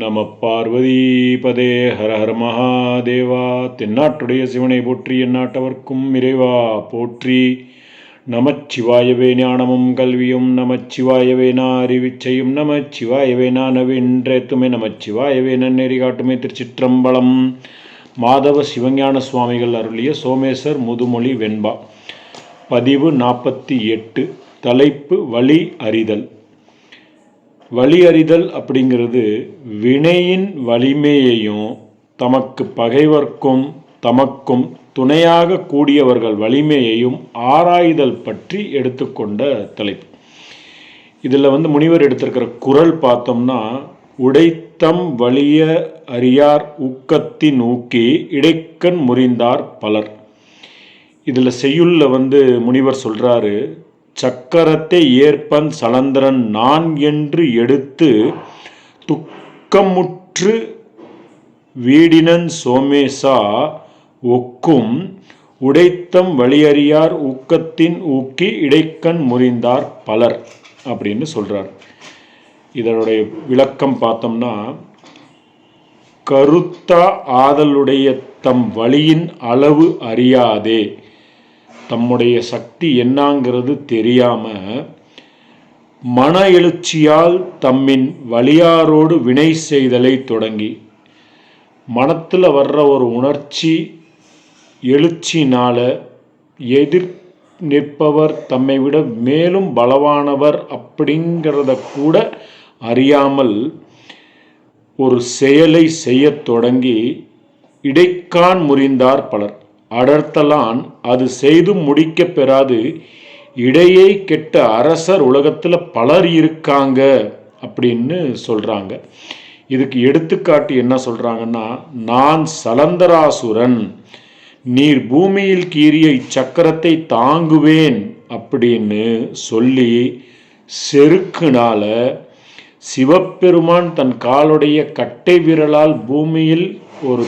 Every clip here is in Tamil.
நம பார்வதி பதே ஹர ஹர மகாதேவா. தென்னாட்டுடைய சிவனை போற்றி எந்நாட்டவர்க்கும் இறைவா போற்றி. நமச்சிவாயவே ஞானமும் கல்வியும் நமச்சிவாயவே நான் அறிவிச்சையும் நமச்சிவாயவே நான் நவீன்றேத்துமே நமச்சிவாயவே நன்னெறி காட்டுமே திருச்சிற்றம்பலம். மாதவ சிவஞான சுவாமிகள் அருளிய சோமேஸ்வர் முதுமொழி வெண்பா. பதிவு நாற்பத்தி எட்டு. தலைப்பு வழி அறிதல். வழியறிதல் அப்படிங்கிறது வினையின் வலிமையையும் தமக்கு பகைவர்க்கும் தமக்கும் துணையாக கூடியவர்கள் வலிமையையும் ஆராய்தல் பற்றி எடுத்துக்கொண்ட தலைப்பு. இதில் வந்து முனிவர் எடுத்திருக்கிற குரல் பார்த்தோம்னா உடைத்தம் வலிய அறியார் ஊக்கத்தின் ஊக்கி இடைக்கண் முறிந்தார் பலர். இதில் செய்யுள்ள வந்து முனிவர் சொல்கிறாரு சக்கரத்தை ஏற்பன் சலந்திரன் நான் என்று எடுத்து துக்கமுற்று வீடினன் சோமேசா ஒக்கும் உடைத்தம் வழியறியார் ஊக்கத்தின் ஊக்கி இடைக்கண் முறிந்தார் பலர் அப்படின்னு சொல்கிறார் இதனுடைய விளக்கம் பார்த்தோம்னா கருத்தா ஆதலுடைய தம் வழியின் அளவு அறியாதே. தம்முடைய சக்தி என்னாங்கிறது தெரியாமல் மன எழுச்சியால் தம்மின் வழியாரோடு வினை செய்தலை தொடங்கி மனத்தில் வர்ற ஒரு உணர்ச்சி எழுச்சினால் எதிர் நிற்பவர் தம்மை விட மேலும் பலவானவர் அப்படிங்கிறத கூட அறியாமல் ஒரு செயலை செய்யத் தொடங்கி இடைக்கான் முறிந்தார் பலர். அடர்த்தலான் அது செய்து முடிக்க பெறாது. இடையே கெட்ட அரசர் உலகத்தில் பலர் இருக்காங்க அப்படின்னு சொல்கிறாங்க இதுக்கு எடுத்துக்காட்டு என்ன சொல்கிறாங்கன்னா நான் சலந்தராசுரன் நீர் பூமியில் கீறிய இச்சக்கரத்தை தாங்குவேன் அப்படின்னு சொல்லி செருக்குனால சிவபெருமான் தன் காலுடைய கட்டை விரலால் பூமியில் ஒரு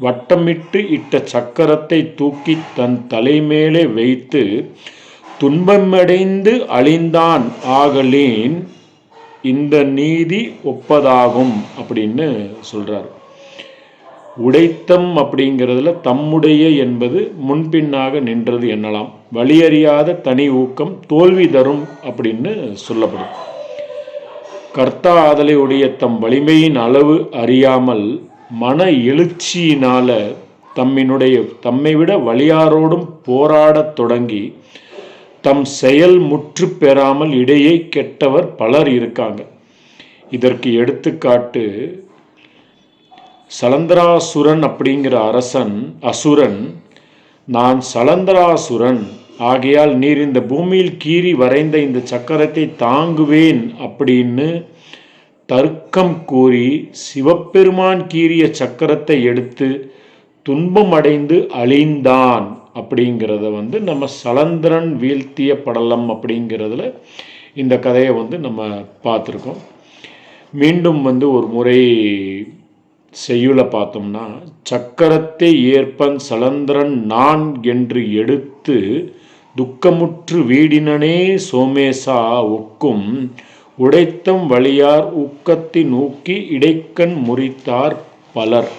வட்டமிட்டு இட்ட சக்கரத்தை தூக்கி தன் தலைமேலே வைத்து துன்பமடைந்து அழிந்தான் ஆகலேன் இந்த நீதி ஒப்பதாகும் அப்படின்னு சொல்றார். உடைத்தம் அப்படிங்கிறதுல தம்முடைய என்பது முன்பின்னாக நின்றது என்னலாம். வழியறியாத தனி ஊக்கம் தோல்வி தரும் அப்படின்னு சொல்லப்படும். கர்த்தா ஆதலை உடைய தம் வலிமையின் அளவு அறியாமல் மன எழுச்சியினால தம்மினுடைய தம்மை விட வழியாரோடும் போராடத் தொடங்கி தம் செயல் முற்று பெறாமல் இடையே கெட்டவர் பலர் இருக்காங்க. இதற்கு எடுத்துக்காட்டு சலந்தராசுரன் அப்படிங்கிற அரசன் அசுரன் நான் சலந்தராசுரன் ஆகையால் நீர் இந்த பூமியில் கீறி வரைந்த இந்த சக்கரத்தை தாங்குவேன் அப்படின்னு தர்க்கம் கூறி சிவபெருமான் கீறிய சக்கரத்தை எடுத்து துன்பம் அடைந்து அழிந்தான் அப்படிங்கிறத வந்து நம்ம சலந்திரன் வீழ்த்திய படலம் அப்படிங்கிறதுல இந்த கதையை வந்து நம்ம பார்த்துருக்கோம். மீண்டும் வந்து ஒரு முறை செய்யுளை பார்த்தோம்னா சக்கரத்தை ஏற்பன் சலந்திரன் நான் என்று எடுத்து துக்கமுற்று வீடினனே சோமேசா ஒக்கும் உடைத்தம் வழியார் ஊக்கத்தி நோக்கி இடைக்கண் முறித்தார் பலர்.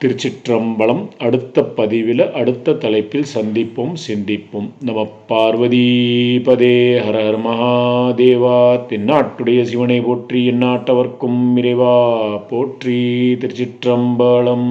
திருச்சிற்றம்பலம் அடுத்த பதிவில் அடுத்த தலைப்பில் சந்திப்போம் சிந்திப்போம். நம பார்வதி பதே ஹர ஹர மகாதேவா. தென்னாட்டுடைய சிவனை போற்றி எந்நாட்டவர்க்கும் இறைவா. போற்றி திருச்சிற்றம்பலம்.